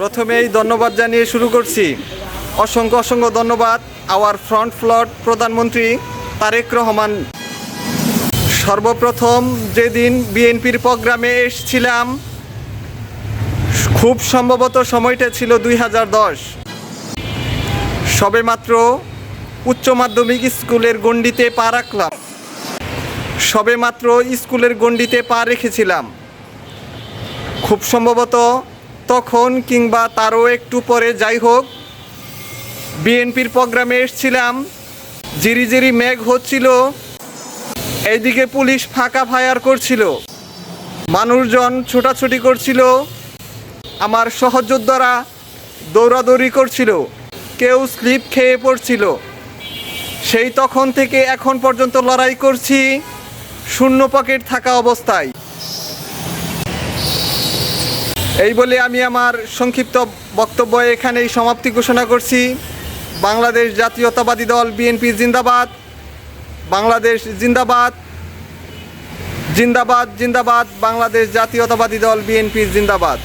প্রথমেই ধন্যবাদ জানিয়ে শুরু করছি। অসংখ্য অসংখ্য ধন্যবাদ আওয়ার ফ্রন্ট ফ্লট প্রধানমন্ত্রী তারেক রহমান। সর্বপ্রথম যেদিন বিএনপির প্রোগ্রামে এসেছিলাম, খুব সম্ভবত সময়টা ছিল দুই হাজার দশ। সবেমাত্র উচ্চ মাধ্যমিক স্কুলের গণ্ডিতে পা রাখলাম। সবেমাত্র স্কুলের গণ্ডিতে পা রেখেছিলাম। খুব সম্ভবত তখন কিংবা তারও একটু পরে যাই হোক, বিএনপির প্রোগ্রামে এসছিলাম। জিরি জিরি মেঘ হচ্ছিল, এইদিকে পুলিশ ফাঁকা ফায়ার করছিল, মানুষজন ছোটাছুটি করছিল, আমার সহযোদ্ধারা দৌড়াদৌড়ি করছিল, কেউ স্লিপ খেয়ে পড়ছিল। সেই তখন থেকে এখন পর্যন্ত লড়াই করছি, শূন্য পকেট থাকা অবস্থায়। এই বলে আমি আমার সংক্ষিপ্ত বক্তব্য এখানেই সমাপ্তি ঘোষণা করছি। বাংলাদেশ জাতীয়তাবাদী দল বিএনপি জিন্দাবাদ। বাংলাদেশ জিন্দাবাদ। জিন্দাবাদ জিন্দাবাদ। বাংলাদেশ জাতীয়তাবাদী দল বিএনপি জিন্দাবাদ।